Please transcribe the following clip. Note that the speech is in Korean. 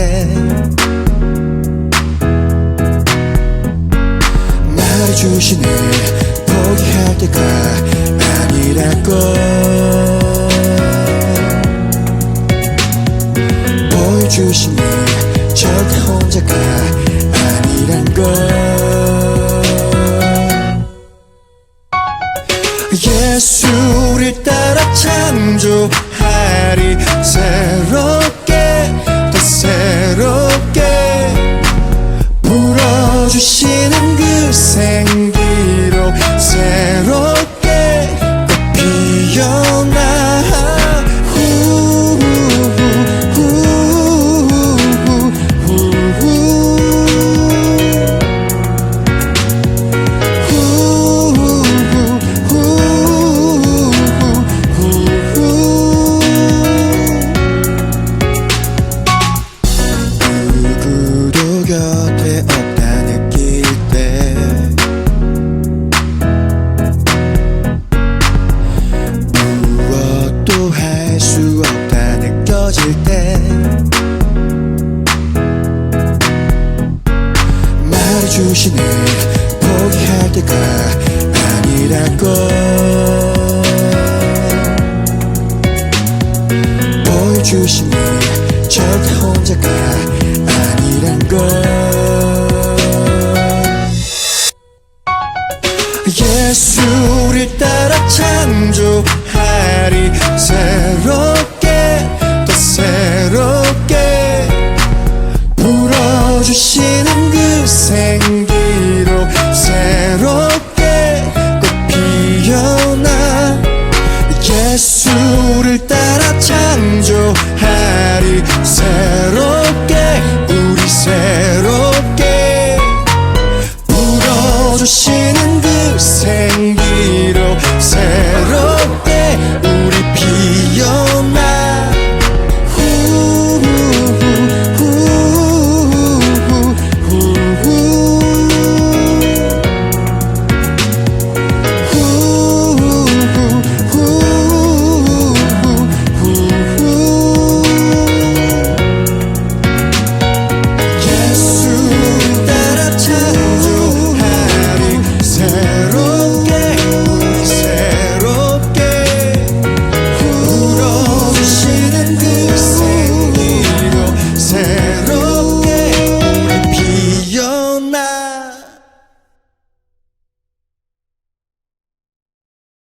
때 나를 주시네. 포기할 때가 아니라고 보여주시네. 절대 혼자가 아니란 걸 주시는 그 생기 주시네. 포기할 때가 아니라고. 보여주시네. 절대 혼자가 아니란 걸 예수를 따라 창조하리. 새롭게 더 새롭게 불어주시 는